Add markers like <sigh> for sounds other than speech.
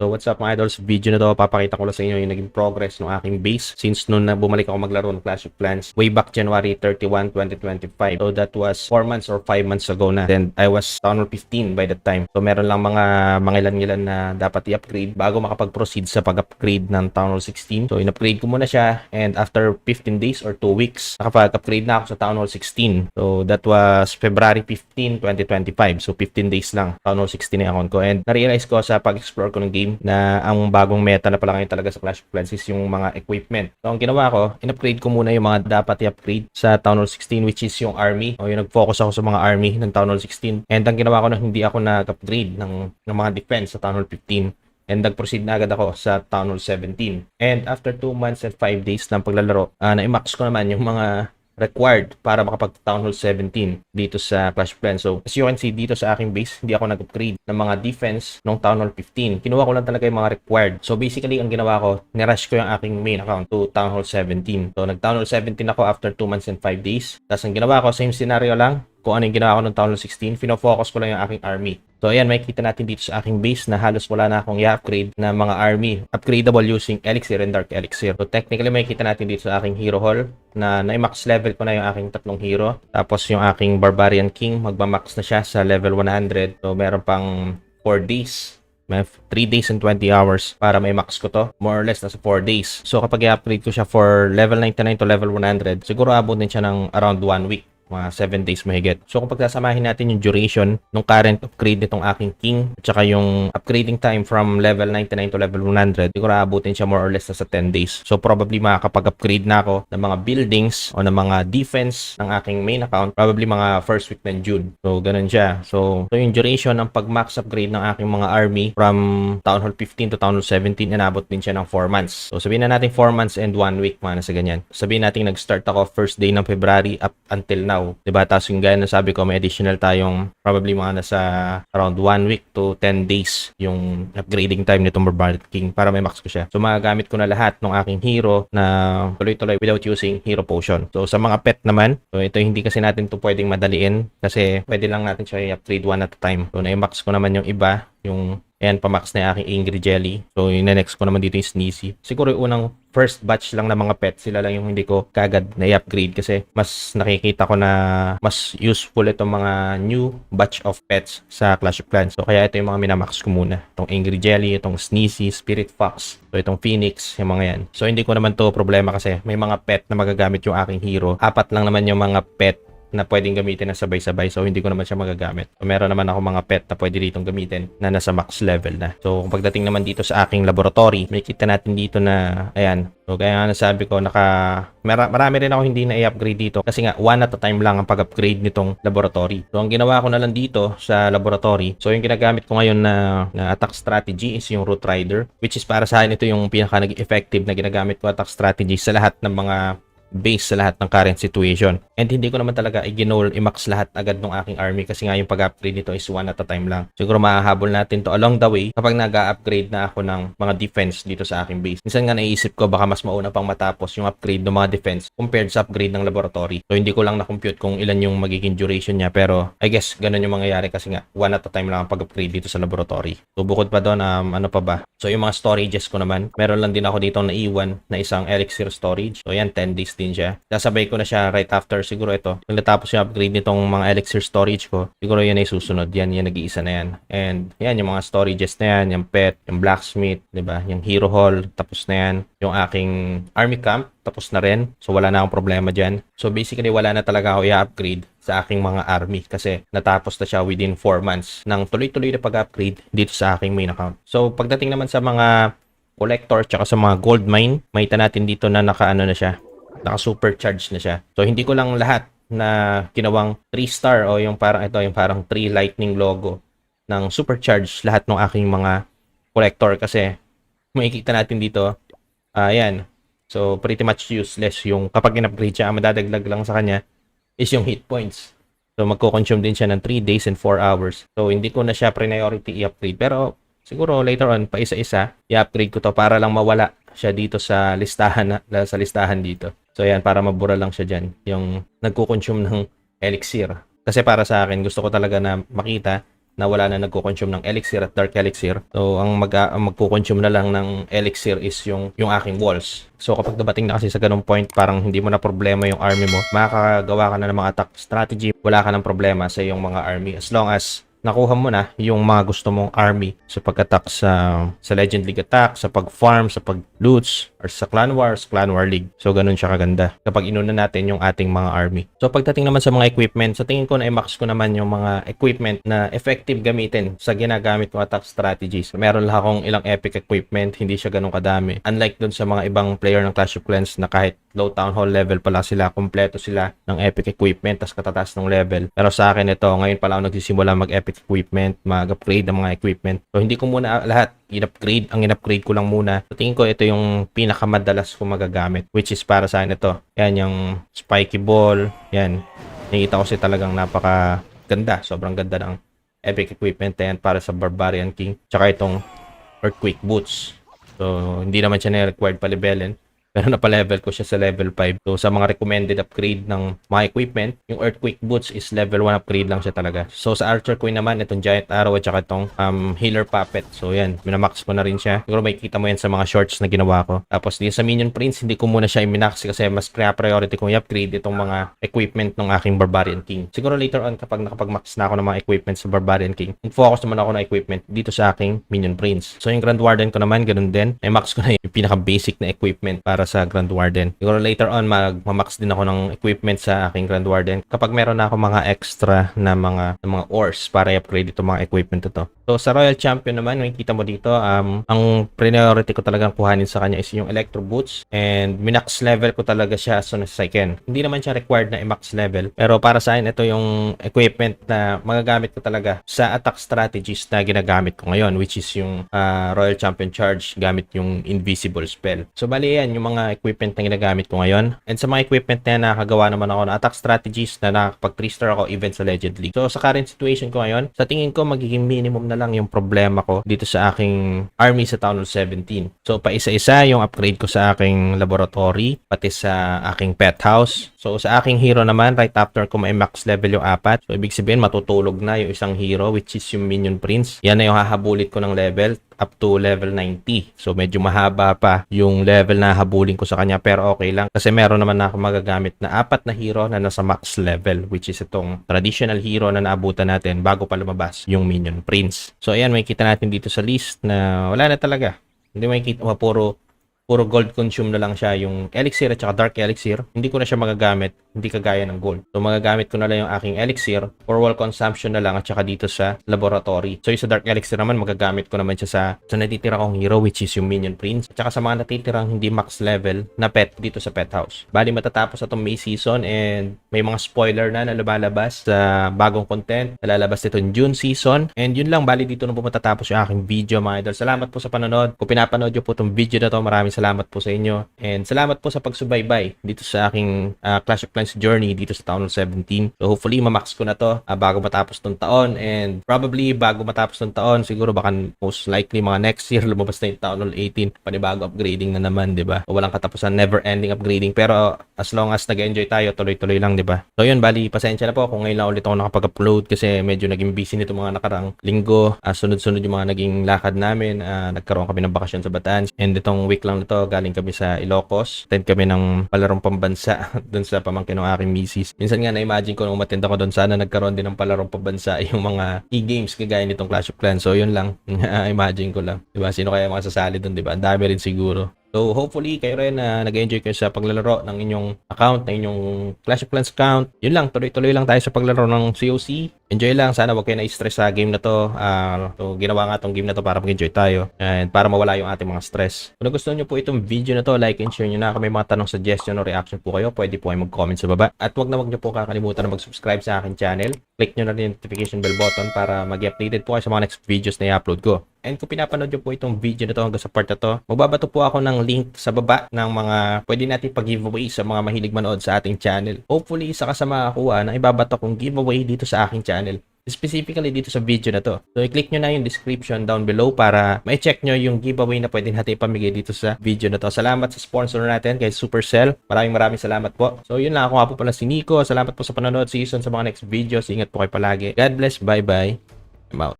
So what's up mga idols, video na to papakita ko lang sa inyo yung naging progress ng aking base since noon na bumalik ako maglaro ng Clash of Clans way back January 31, 2025. So that was 4 months or 5 months ago na. Then I was Hall 15 by that time. So meron lang mga ilan-ilan na dapat i-upgrade bago makapag-proceed sa pag-upgrade ng Town Hall 16. So in-upgrade ko muna siya and after 15 days or 2 weeks nakapag-upgrade na ako sa Town Hall 16. So that was February 15, 2025. So 15 days lang Town Hall 16 yung account ko and na-realize ko sa pag-explore ko ng game na ang bagong meta na pala ngayon talaga sa Clash of Clans is yung mga equipment. So, ang ginawa ko, in-upgrade ko muna yung mga dapat i-upgrade sa Town Hall 16 which is yung army. O yung nag-focus ako sa mga army ng Town Hall 16. And ang ginawa ko na hindi ako nag-upgrade ng, ng mga defense sa Town Hall 15 and nag-proceed na agad ako sa Town Hall 17. And after 2 months and 5 days ng paglalaro, uh, na-max ko naman yung mga required para makapag Town Hall 17 dito sa Clash Clans. So, as you can see dito sa aking base, hindi ako nag-upgrade ng mga defense nung Town Hall 15. Kinuha ko lang talaga yung mga required. So, basically, ang ginawa ko, nirush ko yung aking main account to Town Hall 17. So, nag-Town Hall 17 ako after 2 months and 5 days. Tapos, ang ginawa ko, same scenario lang, kung ano yung ginawa ko ng Town Hall 16, fino-focus ko lang yung aking army. So ayan, makikita natin dito sa aking base na halos wala na akong i-upgrade na mga army. Upgradable using Elixir and Dark Elixir. So technically, makikita natin dito sa aking Hero Hall na na-max level ko na yung aking tatlong hero. Tapos yung aking Barbarian King, magba-max na siya sa level 100. So meron pang 4 days may 3 days and 20 hours para may max ko to. More or less, nasa 4 days. So, kapag i-upgrade ko siya for level 99 to level 100, siguro abot din siya ng around 1 week mga 7 days mahigit. So kung pagsasamahin natin yung duration ng current upgrade nitong aking king at saka yung upgrading time from level 99 to level 100, siguro abutin siya more or less sa 10 days. So probably makakapag-upgrade na ako ng mga buildings o ng mga defense ng aking main account probably mga first week ng June. So ganun siya. So, so yung duration ng pag-max upgrade ng aking mga army from Town Hall 15 to Town Hall 17, inabot din siya ng 4 months. So sabihin na natin 4 months and 1 week mga sa ganyan. Sabihin natin nag-start ako first day ng February up until now araw. 'Di ba? Tapos yung gaya na sabi ko, may additional tayong probably mga nasa around 1 week to 10 days yung upgrading time nitong Barbarian King para may max ko siya. So magagamit ko na lahat ng aking hero na tuloy-tuloy without using hero potion. So sa mga pet naman, so ito hindi kasi natin to pwedeng madaliin kasi pwede lang natin siya i-upgrade one at a time. So na-max ko naman yung iba, yung Ayan, pamax na yung aking Angry Jelly. So, yung next ko naman dito yung Sneezy. Siguro yung unang first batch lang ng mga pet, sila lang yung hindi ko kagad na i-upgrade kasi mas nakikita ko na mas useful itong mga new batch of pets sa Clash of Clans. So, kaya ito yung mga minamax ko muna. Itong Angry Jelly, itong Sneezy, Spirit Fox, so itong Phoenix, yung mga yan. So, hindi ko naman to problema kasi may mga pet na magagamit yung aking hero. Apat lang naman yung mga pet na pwedeng gamitin na sabay-sabay. So, hindi ko naman siya magagamit. So, meron naman ako mga pet na pwede ditong gamitin na nasa max level na. So, kung pagdating naman dito sa aking laboratory, may kita natin dito na, ayan. So, kaya nga nasabi ko, naka, mara, marami rin ako hindi na i-upgrade dito. Kasi nga, one at a time lang ang pag-upgrade nitong laboratory. So, ang ginawa ko na lang dito sa laboratory, so, yung ginagamit ko ngayon na, na attack strategy is yung Root Rider, which is para sa akin ito yung pinaka nag-effective na ginagamit ko attack strategy sa lahat ng mga base sa lahat ng current situation. And hindi ko naman talaga i-ginol, i-max lahat agad ng aking army kasi nga yung pag-upgrade nito is one at a time lang. Siguro mahahabol natin to along the way kapag nag-upgrade na ako ng mga defense dito sa aking base. Minsan nga naisip ko baka mas mauna pang matapos yung upgrade ng mga defense compared sa upgrade ng laboratory. So hindi ko lang na-compute kung ilan yung magiging duration niya pero I guess ganun yung mangyayari kasi nga one at a time lang ang pag-upgrade dito sa laboratory. So bukod pa doon, um, ano pa ba? So yung mga storages ko naman, meron lang din ako dito na iwan na isang elixir storage. So yan, 10 days din siya. Sasabay ko na siya right after siguro ito. Kung natapos yung upgrade nitong mga elixir storage ko, siguro yan ay susunod. Yan, yan nag-iisa na yan. And yan, yung mga storages na yan, yung pet, yung blacksmith, di ba? Yung hero hall, tapos na yan. Yung aking army camp, tapos na rin. So wala na akong problema dyan. So basically wala na talaga ako i-upgrade sa aking mga army kasi natapos na siya within 4 months ng tuloy-tuloy na pag-upgrade dito sa aking main account. So pagdating naman sa mga collector tsaka sa mga gold mine, makita natin dito na naka-ano na siya, naka-supercharge na siya. So hindi ko lang lahat na ginawang 3 star o yung parang ito, yung parang 3 lightning logo ng supercharge lahat ng aking mga collector kasi makikita natin dito, ayan, uh, so pretty much useless yung kapag in-upgrade siya, ang madadaglag lang sa kanya is yung hit points. So magko-consume din siya ng 3 days and 4 hours. So hindi ko na siya priority i-upgrade pero siguro later on pa isa-isa i-upgrade ko to para lang mawala siya dito sa listahan na, sa listahan dito. So yan, para mabura lang siya diyan yung nagko-consume ng elixir. Kasi para sa akin, gusto ko talaga na makita na wala na nagko-consume ng elixir at dark elixir. So ang mag ang magko-consume na lang ng elixir is yung yung aking walls. So kapag dumating na kasi sa ganung point, parang hindi mo na problema yung army mo. Makakagawa ka na ng mga attack strategy. Wala ka ng problema sa iyong mga army as long as nakuha mo na yung mga gusto mong army sa pag-attack sa sa Legend League attack, sa pag-farm, sa pag-loots, or sa Clan Wars, Clan War League. So, ganun siya kaganda kapag inuna natin yung ating mga army. So, pagdating naman sa mga equipment, sa tingin ko na i-max ko naman yung mga equipment na effective gamitin sa ginagamit kong attack strategies. Meron lang akong ilang epic equipment, hindi siya ganun kadami. Unlike dun sa mga ibang player ng Clash of Clans na kahit low town hall level pala sila, kompleto sila ng epic equipment, tas katataas ng level. Pero sa akin ito, ngayon pala ako nagsisimula mag-epic equipment, mag-upgrade ng mga equipment. So, hindi ko muna lahat in-upgrade. Ang in-upgrade ko lang muna. So, tingin ko ito yung pinakamadalas ko magagamit, which is para sa akin ito. Yan, yung spiky ball. Yan. Nakita ko siya talagang napaka ganda. Sobrang ganda ng epic equipment na yan para sa Barbarian King. Tsaka itong Earthquake Boots. So, hindi naman siya na-required pa levelin. Pero napalevel ko siya sa level 5. So, sa mga recommended upgrade ng mga equipment, yung Earthquake Boots is level 1 upgrade lang siya talaga. So, sa Archer Queen naman, itong Giant Arrow at saka itong um, Healer Puppet. So, yan. Minamax ko na rin siya. Siguro may kita mo yan sa mga shorts na ginawa ko. Tapos, di sa Minion Prince, hindi ko muna siya i-minax kasi mas priority kong i-upgrade itong mga equipment ng aking Barbarian King. Siguro later on, kapag nakapag-max na ako ng mga equipment sa Barbarian King, focus naman ako ng equipment dito sa aking Minion Prince. So, yung Grand Warden ko naman, ganun din. May max ko na yung pinaka-basic na equipment para sa Grand Warden. Siguro later on, mag-max din ako ng equipment sa aking Grand Warden kapag meron na ako mga extra na mga, na mga ores para i-upgrade itong mga equipment ito. So, sa Royal Champion naman, makikita mo dito, um, ang priority ko talagang kuhanin sa kanya is yung Electro Boots and minax level ko talaga siya as soon as I can. Hindi naman siya required na i-max level, pero para sa akin, ito yung equipment na magagamit ko talaga sa attack strategies na ginagamit ko ngayon, which is yung uh, Royal Champion Charge gamit yung Invisible Spell. So, bali yan, yung mga equipment na ginagamit ko ngayon. And sa mga equipment na yan, nakakagawa naman ako ng attack strategies na nakakapag 3 star ako even sa Legend League. So, sa current situation ko ngayon, sa tingin ko, magiging minimum na lang yung problema ko dito sa aking army sa Town Hall 17. So, paisa-isa yung upgrade ko sa aking laboratory, pati sa aking pet house. So, sa aking hero naman, right after ko may max level yung apat. So, ibig sabihin, matutulog na yung isang hero, which is yung Minion Prince. Yan na yung hahabulit ko ng level up to level 90. So medyo mahaba pa yung level na habulin ko sa kanya pero okay lang kasi meron naman na ako magagamit na apat na hero na nasa max level which is itong traditional hero na naabutan natin bago pa lumabas yung Minion Prince. So ayan may kita natin dito sa list na wala na talaga. Hindi may kita puro puro gold consume na lang siya yung elixir at saka dark elixir hindi ko na siya magagamit hindi kagaya ng gold. So magagamit ko na lang yung aking elixir for wall consumption na lang at saka dito sa laboratory. So yung sa dark elixir naman magagamit ko naman siya sa sa natitira kong hero which is yung minion prince. At saka sa mga natitirang hindi max level na pet dito sa pet house. Bali matatapos itong May season and may mga spoiler na na lumalabas sa bagong content. Nalalabas nito yung June season. And yun lang bali dito na po matatapos yung aking video mga idol. Salamat po sa panonood. Kung pinapanood nyo po itong video na to maraming salamat po sa inyo. And salamat po sa pagsubaybay dito sa aking uh, Clash of Clans journey dito sa Hall 17. So hopefully mamax ko na to uh, bago matapos tong taon and probably bago matapos tong taon siguro baka most likely mga next year <laughs> lumabas na yung Hall 18 panibago upgrading na naman, 'di ba? Walang katapusan, never ending upgrading pero as long as nag-enjoy tayo, tuloy-tuloy lang, 'di ba? So yun, bali pasensya na po kung ngayon lang ulit ako nakapag-upload kasi medyo naging busy nito mga nakarang linggo. Uh, sunod-sunod yung mga naging lakad namin. Uh, nagkaroon kami ng bakasyon sa Bataan and itong week lang to galing kami sa Ilocos. Attend kami ng palarong pambansa <laughs> doon sa pamangkin ng aking misis. Minsan nga na-imagine ko nung umattend ako doon sana nagkaroon din ng palarong pambansa <laughs> yung mga e-games kagaya nitong Clash of Clans. So yun lang, <laughs> imagine ko lang. Diba? Sino kaya mga sasali doon, diba? Ang dami rin siguro. So hopefully kayo rin na uh, nag-enjoy kayo sa paglalaro ng inyong account, ng inyong Clash of Clans account. Yun lang, tuloy-tuloy lang tayo sa paglalaro ng COC. Enjoy lang, sana wag kayo na-stress sa game na to. Uh, so, ginawa nga tong game na to para mag-enjoy tayo and para mawala yung ating mga stress. Kung gusto niyo po itong video na to, like and share niyo na. Kung may mga tanong, suggestion o reaction po kayo, pwede po kayo mag-comment sa baba. At wag na wag niyo po kakalimutan na mag-subscribe sa akin channel. Click niyo na rin yung notification bell button para mag-updated po kayo sa mga next videos na i-upload ko. And kung pinapanood nyo po itong video na to hanggang sa part na to, magbabato po ako ng link sa baba ng mga pwede natin pag-giveaway sa mga mahilig manood sa ating channel. Hopefully, isa ka sa makakuha na ibabato kong giveaway dito sa aking channel. Specifically dito sa video na to. So, i-click nyo na yung description down below para ma-check nyo yung giveaway na pwede natin ipamigay dito sa video na to. Salamat sa sponsor natin kay Supercell. Maraming maraming salamat po. So, yun lang. Ako nga po pala si Nico. Salamat po sa panonood. See you soon sa mga next videos. Ingat po kayo palagi. God bless. Bye-bye. I'm out.